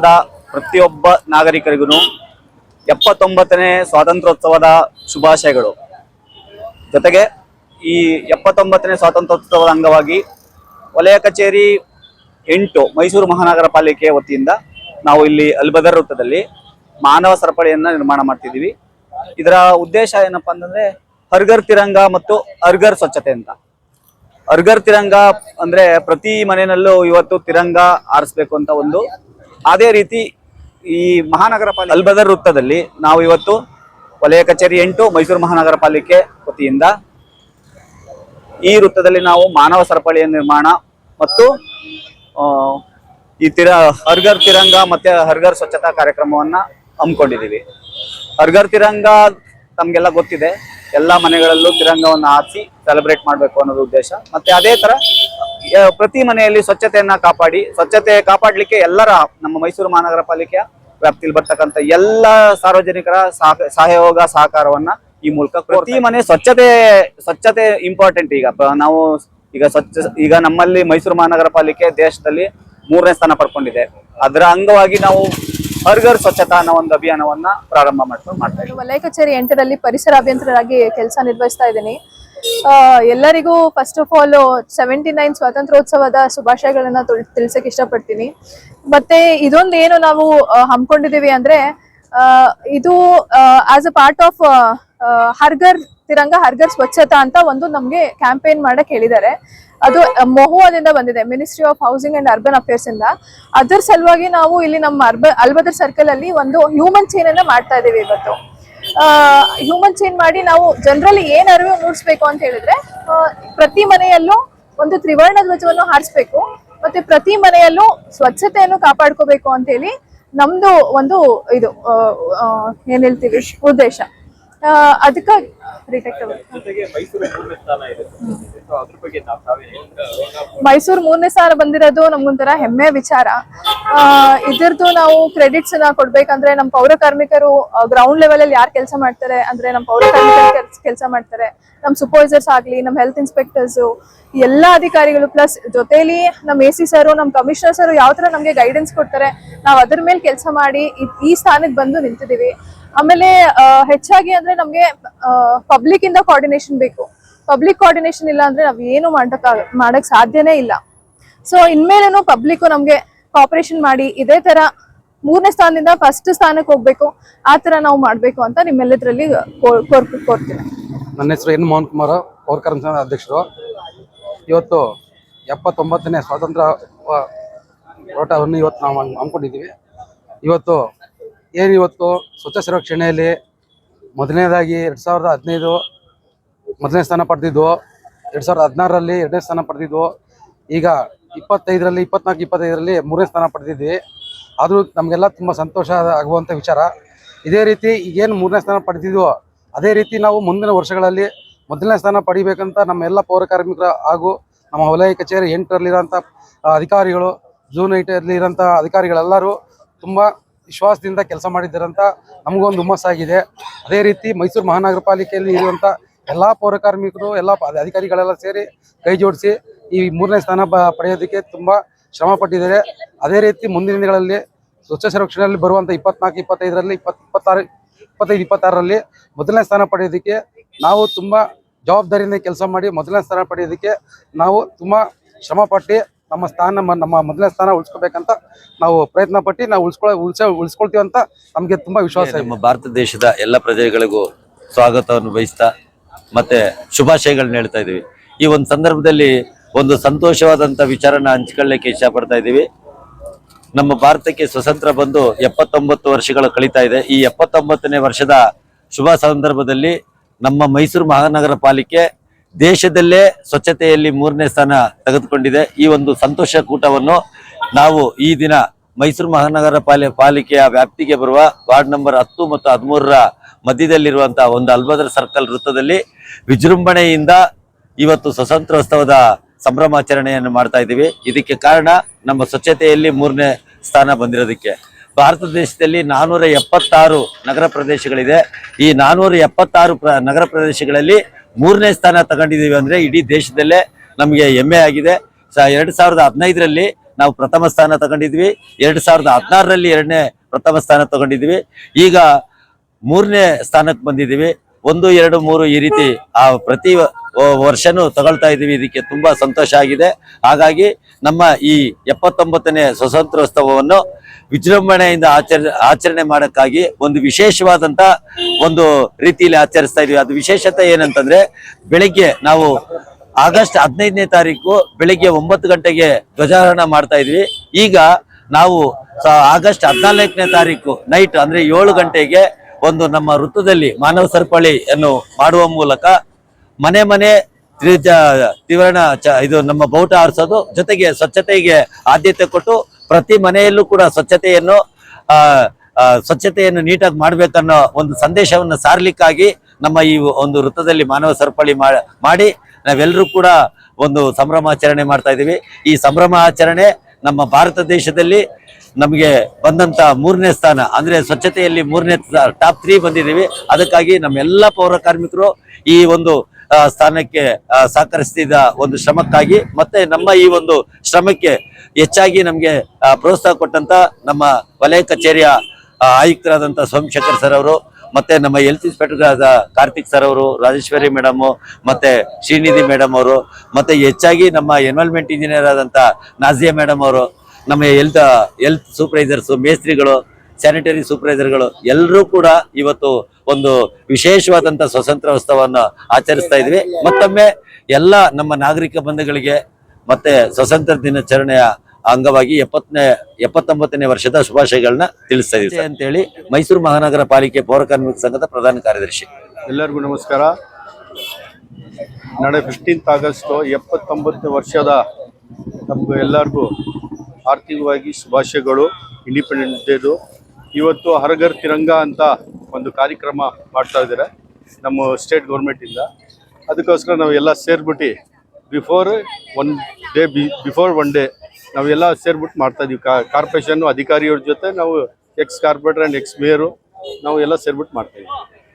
ದೇಶದ ಪ್ರತಿಯೊಬ್ಬ ನಾಗರಿಕರಿಗೂ ಎಪ್ಪತ್ತೊಂಬತ್ತನೇ ಸ್ವಾತಂತ್ರ್ಯೋತ್ಸವದ ಶುಭಾಶಯಗಳು. ಜೊತೆಗೆ ಈ ಎಪ್ಪತ್ತೊಂಬತ್ತನೇ ಸ್ವಾತಂತ್ರ್ಯೋತ್ಸವದ ಅಂಗವಾಗಿ ವಲಯ ಕಚೇರಿ ಎಂಟು ಮೈಸೂರು ಮಹಾನಗರ ಪಾಲಿಕೆ ವತಿಯಿಂದ ನಾವು ಇಲ್ಲಿ ಅಲ್ಬದರ್ ವೃತ್ತದಲ್ಲಿ ಮಾನವ ಸರಪಳಿಯನ್ನು ನಿರ್ಮಾಣ ಮಾಡ್ತಿದ್ದೀವಿ. ಇದರ ಉದ್ದೇಶ ಏನಪ್ಪಾ ಅಂತಂದರೆ ಹರ್ಗರ್ ತಿರಂಗ ಮತ್ತು ಅರ್ಗರ್ ಸ್ವಚ್ಛತೆ ಅಂತ. ಅರ್ಗರ್ ತಿರಂಗ ಅಂದ್ರೆ ಪ್ರತಿ ಮನೆಯಲ್ಲೂ ಇವತ್ತು ತಿರಂಗ ಆರಿಸ್ಬೇಕು ಅಂತ ಒಂದು ಅದೇ ರೀತಿ ಈ ಮಹಾನಗರ ಪಾಲಿಕೆ ಅಲ್ಬದರ್ ವೃತ್ತದಲ್ಲಿ ನಾವು ಇವತ್ತು ವಲಯ ಕಚೇರಿ ಎಂಟು ಮೈಸೂರು ಮಹಾನಗರ ಪಾಲಿಕೆ ವತಿಯಿಂದ ಈ ವೃತ್ತದಲ್ಲಿ ನಾವು ಮಾನವ ಸರಪಳಿಯ ನಿರ್ಮಾಣ ಮತ್ತು ಈ ತಿರ ಹರ್ಗರ್ ತಿರಂಗ ಮತ್ತೆ ಹರ್ಗರ್ ಸ್ವಚ್ಛತಾ ಕಾರ್ಯಕ್ರಮವನ್ನ ಹಮ್ಮಿಕೊಂಡಿದ್ದೀವಿ. ಹರ್ಗರ್ ತಿರಂಗ ತಮ್ಗೆಲ್ಲ ಗೊತ್ತಿದೆ. ಎಲ್ಲ ಮನೆಗಳಲ್ಲೂ ತಿರಂಗವನ್ನು ಹಾಕಿ ಸೆಲೆಬ್ರೇಟ್ ಮಾಡಬೇಕು ಅನ್ನೋದು ಉದ್ದೇಶ. ಮತ್ತೆ ಅದೇ ತರ ಪ್ರತಿ ಮನೆಯಲ್ಲಿ ಸ್ವಚ್ಛತೆಯನ್ನ ಕಾಪಾಡಿ ಸ್ವಚ್ಛತೆ ಕಾಪಾಡಲಿಕ್ಕೆ ಎಲ್ಲರ ನಮ್ಮ ಮೈಸೂರು ಮಹಾನಗರ ಪಾಲಿಕೆಯ ವ್ಯಾಪ್ತಿಯಲ್ಲಿ ಬರ್ತಕ್ಕಂಥ ಎಲ್ಲ ಸಾರ್ವಜನಿಕರ ಸಹಯೋಗ ಸಹಕಾರವನ್ನ ಈ ಮೂಲಕ ಪ್ರತಿ ಮನೆ ಸ್ವಚ್ಛತೆ ಸ್ವಚ್ಛತೆ ಇಂಪಾರ್ಟೆಂಟ್ ಈಗ. ನಾವು ಈಗ ಸ್ವಚ್ಛ ಈಗ ನಮ್ಮಲ್ಲಿ ಮೈಸೂರು ಮಹಾನಗರ ಪಾಲಿಕೆ ದೇಶದಲ್ಲಿ ಮೂರನೇ ಸ್ಥಾನ ಪಡ್ಕೊಂಡಿದೆ. ಅದರ ಅಂಗವಾಗಿ ನಾವು ಹರ್ಗರ್ ಸ್ವಚ್ಛತಾ ಅನ್ನೋ ಒಂದು ಅಭಿಯಾನವನ್ನ ಪ್ರಾರಂಭ ಮಾಡ್ತಾ ಮಾಡ್ತಾ ಇದ್ದೀವಿ. ವಲಯ ಕಚೇರಿ ಎಂಟರಲ್ಲಿ ಪರಿಸರ ಅಭಿಯಂತರಾಗಿ ಕೆಲಸ ನಿರ್ವಹಿಸ್ತಾ ಇದ್ದೀನಿ. ಎಲ್ಲರಿಗೂ first of all seventy nine ಸ್ವಾತಂತ್ರ್ಯೋತ್ಸವದ ಶುಭಾಶಯಗಳನ್ನ ತಿಳ್ಸಕ್ ಇಷ್ಟಪಡ್ತೀನಿ. ಮತ್ತೆ ಇದೊಂದು ಏನು ನಾವು ಹಮ್ಮಿಕೊಂಡಿದ್ದೀವಿ ಅಂದ್ರೆ ಇದು as a part of ಹರ್ಗರ್ Tiranga ಹರ್ಗರ್ ಸ್ವಚ್ಛತಾ ಅಂತ ಒಂದು ನಮ್ಗೆ ಕ್ಯಾಂಪೇನ್ ಮಾಡಕ್ ಹೇಳಿದ್ದಾರೆ. ಅದು ಮೊಹುವಾದಿಂದ ಬಂದಿದೆ ministry of housing and urban affairs ಇಂದ. ಅದರ ಸಲುವಾಗಿ ನಾವು ಇಲ್ಲಿ ನಮ್ಮ ಅರ್ಬ, ಅಲ್ಬದರ್ ಸರ್ಕಲ್ ಅಲ್ಲಿ ಒಂದು ಹ್ಯೂಮನ್ ಚೈನ್ ಅನ್ನ ಮಾಡ್ತಾ ಇದೀವಿ ಇವತ್ತು. ಹ್ಯೂಮನ್ ಚೇಂಜ್ ಮಾಡಿ ನಾವು ಜನರಲ್ಲಿ ಏನ್ ಅರಿವು ಮೂಡಿಸ್ಬೇಕು ಅಂತ ಹೇಳಿದ್ರೆ ಪ್ರತಿ ಮನೆಯಲ್ಲೂ ಒಂದು ತ್ರಿವರ್ಣ ಧ್ವಜವನ್ನು ಹಾರಿಸ್ಬೇಕು, ಮತ್ತೆ ಪ್ರತಿ ಮನೆಯಲ್ಲೂ ಸ್ವಚ್ಛತೆಯನ್ನು ಕಾಪಾಡ್ಕೋಬೇಕು ಅಂತ ಹೇಳಿ ನಮ್ದು ಒಂದು ಇದು ಏನ್ ಹೇಳ್ತೀವಿ, ಉದ್ದೇಶ. ಅದಕ್ಕೆ ರಿಟೆಕ್ಟ್ ಜೊತೆಗೆ ಮೈಸೂರು ಮೂರನೇ ಸ್ಥಾನ ಬಂದಿರೋದು ನಮ್ಗೊಂಥರ ಹೆಮ್ಮೆ ವಿಚಾರ. ಇದ್ರದ್ದು ನಾವು ಕ್ರೆಡಿಟ್ಸ್ನ ಕೊಡ್ಬೇಕಂದ್ರೆ ನಮ್ಮ ಪೌರ ಕಾರ್ಮಿಕರು ಗ್ರೌಂಡ್ ಲೆವೆಲ್ ಅಲ್ಲಿ ಯಾರು ಕೆಲಸ ಮಾಡ್ತಾರೆ ಅಂದ್ರೆ ನಮ್ಮ ಪೌರ ಕಾರ್ಮಿಕರು ಕೆಲಸ ಮಾಡ್ತಾರೆ. ನಮ್ಮ ಸೂಪರ್ವೈಸರ್ಸ್ ಆಗ್ಲಿ ನಮ್ಮ ಹೆಲ್ತ್ ಇನ್ಸ್ಪೆಕ್ಟರ್ಸ್ ಎಲ್ಲಾ ಅಧಿಕಾರಿಗಳು ಪ್ಲಸ್ ಜೊತೆಲಿ ನಮ್ಮ ಎ ಸಿ ಸರ್ ನಮ್ಮ ಕಮಿಷನರ್ ಸರ್ ಯಾವ ತರ ನಮ್ಗೆ ಗೈಡೆನ್ಸ್ ಕೊಡ್ತಾರೆ. ನಾವು ಅದ್ರ ಮೇಲೆ ಕೆಲಸ ಮಾಡಿ ಈ ಸ್ಥಾನಕ್ಕೆ ಬಂದು ನಿಂತಿದ್ದೀವಿ ಆಮೇಲೆ ಹೆಚ್ಚಾಗಿ ಅಂದ್ರೆ ನಮ್ಗೆ ಪಬ್ಲಿಕ್ ಇಂದ ಕೋಆರ್ಡಿನೇಷನ್ ಬೇಕು. ಪಬ್ಲಿಕ್ ಕೋಆರ್ಡಿನೇಷನ್ ಇಲ್ಲ ಅಂದ್ರೆ ನಾವ್ ಏನು ಮಾಡಕ್ ಮಾಡಕ್ ಸಾಧ್ಯನೇ ಇಲ್ಲ. ಸೊ ಇನ್ಮೇಲೇನು ಪಬ್ಲಿಕ್ ನಮ್ಗೆ ಕಾಪರೇಷನ್ ಮಾಡಿ, ಇದೇ ತರ ಮೂರನೇ ಸ್ಥಾನದಿಂದ ಫಸ್ಟ್ ಸ್ಥಾನಕ್ಕೆ ಹೋಗ್ಬೇಕು. ಆ ತರ ನಾವು ಮಾಡ್ಬೇಕು ಅಂತ ನಿಮ್ಮೆಲ್ಲದ್ರಲ್ಲಿ ಕೋರ್ತೀನಿ ನನ್ನ ಹೆಸರು ಎನ್ ಮೋಹನ್ ಕುಮಾರ್ ಪೌರ ಕಾರ್ಮಿಕ ಅಧ್ಯಕ್ಷರು. ಇವತ್ತು ಎಪ್ಪತ್ತೊಂಬತ್ತನೇ ಸ್ವಾತಂತ್ರ್ಯ ಹೋರಾಟವನ್ನು ಇವತ್ತು ನಾವು ಅಂದ್ಕೊಂಡಿದ್ದೀವಿ ಇವತ್ತು ಏನು ಇವತ್ತು ಸ್ವಚ್ಛ ಸರ್ವೇಕ್ಷಣೆಯಲ್ಲಿ ಮೊದಲನೇದಾಗಿ ಎರಡು ಸಾವಿರದ ಹದಿನೈದು ಮೊದಲನೇ ಸ್ಥಾನ ಪಡೆದಿದ್ದು, ಎರಡು ಸಾವಿರದ ಹದಿನಾರರಲ್ಲಿ ಎರಡನೇ ಸ್ಥಾನ ಪಡೆದಿದ್ದು, ಈಗ ಇಪ್ಪತ್ತೈದರಲ್ಲಿ, ಇಪ್ಪತ್ನಾಲ್ಕು, ಇಪ್ಪತ್ತೈದರಲ್ಲಿ ಮೂರನೇ ಸ್ಥಾನ ಪಡೆದಿದ್ವಿ. ಆದರೂ ನಮಗೆಲ್ಲ ತುಂಬ ಸಂತೋಷ ಆಗುವಂಥ ವಿಚಾರ. ಇದೇ ರೀತಿ ಈಗೇನು ಮೂರನೇ ಸ್ಥಾನ ಪಡೆದಿದ್ವೋ, ಅದೇ ರೀತಿ ನಾವು ಮುಂದಿನ ವರ್ಷಗಳಲ್ಲಿ ಮೊದಲನೇ ಸ್ಥಾನ ಪಡಿಬೇಕಂತ ನಮ್ಮ ಎಲ್ಲ ಪೌರ ಕಾರ್ಮಿಕರ ಹಾಗೂ ನಮ್ಮ ವಲಯ ಕಚೇರಿ ಎಂಟರಲ್ಲಿರೋಂಥ ಅಧಿಕಾರಿಗಳು, ಜೂನ್ ಏಟಲ್ಲಿ ಇರೋಂಥ ಅಧಿಕಾರಿಗಳೆಲ್ಲರೂ ತುಂಬ ವಿಶ್ವಾಸದಿಂದ ಕೆಲಸ ಮಾಡಿದ್ದಾರಂತ ನಮಗೊಂದು ಹುಮ್ಮಸ್ಸಾಗಿದೆ. ಅದೇ ರೀತಿ ಮೈಸೂರು ಮಹಾನಗರ ಪಾಲಿಕೆಯಲ್ಲಿ ಇರುವಂಥ ಎಲ್ಲ ಪೌರ ಕಾರ್ಮಿಕರು, ಎಲ್ಲ ಅಧಿಕಾರಿಗಳೆಲ್ಲ ಸೇರಿ ಕೈ ಜೋಡಿಸಿ ಈ ಮೂರನೇ ಸ್ಥಾನ ಪಡೆಯೋದಕ್ಕೆ ತುಂಬ ಶ್ರಮ ಪಟ್ಟಿದ್ದಾರೆ. ಅದೇ ರೀತಿ ಮುಂದಿನ ದಿನಗಳಲ್ಲಿ ಸ್ವಚ್ಛ ಸಂರಕ್ಷಣೆಯಲ್ಲಿ ಬರುವಂಥ ಇಪ್ಪತ್ನಾಲ್ಕು, ಇಪ್ಪತ್ತೈದರಲ್ಲಿ ಇಪ್ಪತ್ತು ಇಪ್ಪತ್ತಾರು, ಇಪ್ಪತ್ತೈದು, ಇಪ್ಪತ್ತಾರರಲ್ಲಿ ಮೊದಲನೇ ಸ್ಥಾನ ಪಡೆಯೋದಕ್ಕೆ ನಾವು ತುಂಬ ಜವಾಬ್ದಾರಿಯಿಂದ ಕೆಲಸ ಮಾಡಿ ಮೊದಲನೇ ಸ್ಥಾನ ಪಡೆಯೋದಕ್ಕೆ ನಾವು ತುಂಬ ಶ್ರಮ ಪಟ್ಟು ನಮ್ಮ ಸ್ಥಾನ ನಮ್ಮ- ಮೊದಲನೇ ಸ್ಥಾನ ಉಳಿಸ್ಕೋಬೇಕಂತ ನಾವು ಪ್ರಯತ್ನ ಪಟ್ಟು ನಾವು ಉಳಿಸ್ಕೊಳ್ಳೋ ಉಳಿಸ ಉಳಿಸ್ಕೊಳ್ತೀವಿ ಅಂತ ನಮಗೆ ತುಂಬ ವಿಶ್ವಾಸ ಇದೆ. ನಮ್ಮ ಭಾರತ ದೇಶದ ಎಲ್ಲ ಪ್ರಜೆಗಳಿಗೂ ಸ್ವಾಗತವನ್ನು ಬಯಸ್ತಾ ಮತ್ತೆ ಶುಭಾಶಯಗಳನ್ನ ಹೇಳ್ತಾ ಇದ್ದೀವಿ. ಈ ಒಂದು ಸಂದರ್ಭದಲ್ಲಿ ಒಂದು ಸಂತೋಷವಾದಂಥ ವಿಚಾರನ ಹಂಚಿಕೊಳ್ಳಲಿಕ್ಕೆ ಇಷ್ಟಪಡ್ತಾ ಇದ್ದೀವಿ. ನಮ್ಮ ಭಾರತಕ್ಕೆ ಸ್ವತಂತ್ರ ಬಂದು ಎಪ್ಪತ್ತೊಂಬತ್ತು ವರ್ಷಗಳು ಕಳೀತಾ ಇದೆ. ಈ ಎಪ್ಪತ್ತೊಂಬತ್ತನೇ ವರ್ಷದ ಶುಭ ಸಂದರ್ಭದಲ್ಲಿ ನಮ್ಮ ಮೈಸೂರು ಮಹಾನಗರ ಪಾಲಿಕೆ ದೇಶದಲ್ಲೇ ಸ್ವಚ್ಛತೆಯಲ್ಲಿ ಮೂರನೇ ಸ್ಥಾನ ತೆಗೆದುಕೊಂಡಿದೆ. ಈ ಒಂದು ಸಂತೋಷ ಕೂಟವನ್ನು ನಾವು ಈ ದಿನ ಮೈಸೂರು ಮಹಾನಗರ ಪಾಲಿ, ಪಾಲಿಕೆಯ ವ್ಯಾಪ್ತಿಗೆ ಬರುವ ವಾರ್ಡ್ ನಂಬರ್ ಹತ್ತು ಮತ್ತು ಹದಿಮೂರರ ಮಧ್ಯದಲ್ಲಿರುವಂತಹ ಒಂದು ಅಲ್ಬದ್ರ ಸರ್ಕಲ್ ವೃತ್ತದಲ್ಲಿ ವಿಜೃಂಭಣೆಯಿಂದ ಇವತ್ತು ಸ್ವತಂತ್ರೋತ್ಸವದ ಸಂಭ್ರಮಾಚರಣೆಯನ್ನು ಮಾಡ್ತಾ ಇದ್ದೀವಿ. ಇದಕ್ಕೆ ಕಾರಣ ನಮ್ಮ ಸ್ವಚ್ಛತೆಯಲ್ಲಿ ಮೂರನೇ ಸ್ಥಾನ ಬಂದಿರೋದಕ್ಕೆ. ಭಾರತ ದೇಶದಲ್ಲಿ ನಾನೂರ ಎಪ್ಪತ್ತಾರು ನಗರ ಪ್ರದೇಶಗಳಿದೆ. ಈ ನಾನೂರ ಎಪ್ಪತ್ತಾರು ಪ್ರ, ನಗರ ಪ್ರದೇಶಗಳಲ್ಲಿ ಮೂರನೇ ಸ್ಥಾನ ತಗೊಂಡಿದ್ದೀವಿ ಅಂದರೆ ಇಡೀ ದೇಶದಲ್ಲೇ ನಮಗೆ ಹೆಮ್ಮೆ ಆಗಿದೆ. ಸ, ಎರಡು ಸಾವಿರದ ಹದಿನೈದರಲ್ಲಿ ನಾವು ಪ್ರಥಮ ಸ್ಥಾನ ತಗೊಂಡಿದ್ವಿ. ಎರಡು ಸಾವಿರದ ಹದಿನಾರರಲ್ಲಿ ಎರಡನೇ ಪ್ರಥಮ ಸ್ಥಾನ ತಗೊಂಡಿದ್ವಿ. ಈಗ ಮೂರನೇ ಸ್ಥಾನಕ್ಕೆ ಬಂದಿದ್ದೀವಿ. ಒಂದು, ಎರಡು, ಮೂರು ಈ ರೀತಿ ಆ ಪ್ರತಿ ವರ್ಷನೂ ತಗೊಳ್ತಾ ಇದ್ದೀವಿ. ಇದಕ್ಕೆ ತುಂಬಾ ಸಂತೋಷ ಆಗಿದೆ. ಹಾಗಾಗಿ ನಮ್ಮ ಈ ಎಪ್ಪತ್ತೊಂಬತ್ತನೇ ಸ್ವಾತಂತ್ರ್ಯೋತ್ಸವವನ್ನು ವಿಜೃಂಭಣೆಯಿಂದ ಆಚರ, ಆಚರಣೆ ಮಾಡೋಕ್ಕಾಗಿ ಒಂದು ವಿಶೇಷವಾದಂತ ಒಂದು ರೀತಿಯಲ್ಲಿ ಆಚರಿಸ್ತಾ ಇದೀವಿ. ಅದು ವಿಶೇಷತೆ ಏನಂತಂದ್ರೆ, ಬೆಳಿಗ್ಗೆ ನಾವು ಆಗಸ್ಟ್ ಹದಿನೈದನೇ ತಾರೀಕು ಬೆಳಿಗ್ಗೆ ಒಂಬತ್ತು ಗಂಟೆಗೆ ಧ್ವಜಾರೋಹಣ ಮಾಡ್ತಾ ಇದ್ವಿ. ಈಗ ನಾವು ಆಗಸ್ಟ್ ಹದಿನಾಲ್ಕನೇ ತಾರೀಕು ನೈಟ್ ಅಂದ್ರೆ ಏಳು ಗಂಟೆಗೆ ಒಂದು ನಮ್ಮ ವೃತ್ತದಲ್ಲಿ ಮಾನವ ಸರಪಳಿಯನ್ನು ಮಾಡುವ ಮೂಲಕ ಮನೆ ಮನೆ ತ್ರಿವರ್ಣ ಇದು ನಮ್ಮ ಬೌಟ ಆರಿಸೋದು. ಜೊತೆಗೆ ಸ್ವಚ್ಛತೆಗೆ ಆದ್ಯತೆ ಕೊಟ್ಟು ಪ್ರತಿ ಮನೆಯಲ್ಲೂ ಕೂಡ ಸ್ವಚ್ಛತೆಯನ್ನು ಸ್ವಚ್ಛತೆಯನ್ನು ನೀಟಾಗಿ ಮಾಡ್ಬೇಕನ್ನೋ ಒಂದು ಸಂದೇಶವನ್ನು ಸಾರ್ಲಿಕ್ಕಾಗಿ ನಮ್ಮ ಈ ಒಂದು ವೃತ್ತದಲ್ಲಿ ಮಾನವ ಸರಪಳಿ ಮಾಡಿ ನಾವೆಲ್ಲರೂ ಕೂಡ ಒಂದು ಸಂಭ್ರಮಾಚರಣೆ ಮಾಡ್ತಾ ಇದ್ದೀವಿ. ಈ ಸಂಭ್ರಮ ಆಚರಣೆ ನಮ್ಮ ಭಾರತ ದೇಶದಲ್ಲಿ ನಮಗೆ ಬಂದಂತ ಮೂರನೇ ಸ್ಥಾನ. ಅಂದ್ರೆ ಸ್ವಚ್ಛತೆಯಲ್ಲಿ ಮೂರನೇ ಟಾಪ್ ತ್ರೀ ಬಂದಿದ್ದೀವಿ. ಅದಕ್ಕಾಗಿ ನಮ್ಮೆಲ್ಲ ಪೌರ ಕಾರ್ಮಿಕರು ಈ ಒಂದು ಸ್ಥಾನಕ್ಕೆ ಸಹಕರಿಸಿದ ಒಂದು ಶ್ರಮಕ್ಕಾಗಿ ಮತ್ತೆ ನಮ್ಮ ಈ ಒಂದು ಶ್ರಮಕ್ಕೆ ಹೆಚ್ಚಾಗಿ ನಮಗೆ ಪ್ರೋತ್ಸಾಹ ಕೊಟ್ಟಂತ ನಮ್ಮ ವಲಯ ಕಚೇರಿಯ ಆಯುಕ್ತರಾದಂತ ಸೋಮಶೇಖರ್ ಸರ್ ಅವರು, ಮತ್ತೆ ನಮ್ಮ ಹೆಲ್ತ್ ಇನ್ಸ್ಪೆಕ್ಟರ್ ಆದ ಕಾರ್ತಿಕ್ ಸರ್ ಅವರು, ರಾಜೇಶ್ವರಿ ಮೇಡಮ್, ಮತ್ತೆ ಶ್ರೀನಿಧಿ ಮೇಡಮ್ ಅವರು, ಮತ್ತೆ ಹೆಚ್ಚಾಗಿ ನಮ್ಮ ಎನ್ವಲ್ಮೆಂಟ್ ಇಂಜಿನಿಯರ್ ಆದಂತ ನಾಜಿಯಾ ಮೇಡಮ್ ಅವರು, ನಮ್ಮ ಹೆಲ್ತ್ ಹೆಲ್ತ್ ಸೂಪರ್ವೈಸರ್ಸ್ ಮೇಸ್ತ್ರಿಗಳು ಸ್ಯಾನಿಟರಿ ಸೂಪರ್ವೈಸರ್ಗಳು ಎಲ್ಲರೂ ಕೂಡ ಇವತ್ತು ಒಂದು ವಿಶೇಷವಾದಂತಹ ಸ್ವತಂತ್ರ ಉತ್ಸವವನ್ನ ಆಚರಿಸ್ತಾ ಇದ್ವಿ. ಮತ್ತೊಮ್ಮೆ ಎಲ್ಲ ನಮ್ಮ ನಾಗರಿಕ ಬಂಧುಗಳಿಗೆ ಮತ್ತೆ ಸ್ವತಂತ್ರ ದಿನಾಚರಣೆಯ ಅಂಗವಾಗಿ ಎಪ್ಪತ್ತನೇ ಎಪ್ಪತ್ತೊಂಬತ್ತನೇ ವರ್ಷದ ಶುಭಾಶಯಗಳನ್ನ ತಿಳಿಸ್ತಾ ಅಂತ ಅಂತೇಳಿ ಮೈಸೂರು ಮಹಾನಗರ ಪಾಲಿಕೆ ಪೌರ ಕಾರ್ಮಿಕ ಸಂಘದ ಪ್ರಧಾನ ಕಾರ್ಯದರ್ಶಿ. ಎಲ್ಲರಿಗೂ ನಮಸ್ಕಾರ. ನಾಳೆ ಫಿಫ್ಟೀನ್ತ್ ಆಗಸ್ಟು ಎಪ್ಪತ್ತೊಂಬತ್ತನೇ ವರ್ಷದ ನಮಗೂ ಎಲ್ಲರಿಗೂ ಆರ್ಥಿಕವಾಗಿ ಶುಭಾಶಯಗಳು ಇಂಡಿಪೆಂಡೆನ್ಸ್ ಡೇದು ಇವತ್ತು ಹರಗರ್ ತಿರಂಗ ಅಂತ ಒಂದು ಕಾರ್ಯಕ್ರಮ ಮಾಡ್ತಾ ಇದ್ದಾರೆ. ನಮ್ಮ ಸ್ಟೇಟ್ ಗೌರ್ಮೆಂಟಿಂದ ಅದಕ್ಕೋಸ್ಕರ ನಾವು ಎಲ್ಲ ಸೇರ್ಬಿಟ್ಟು before one day before one day ನಾವೆಲ್ಲ ಸೇರ್ಬಿಟ್ಟು ಮಾಡ್ತಾ ಇದೀವಿ. ಕಾರ್ಪೊರೇಷನ್ ಅಧಿಕಾರಿಯವ್ರ ಜೊತೆ ನಾವು ex corporator and ex mayor ನಾವು ಎಲ್ಲ ಸೇರ್ಬಿಟ್ಟು ಮಾಡ್ತಾ ಇದೀವಿ.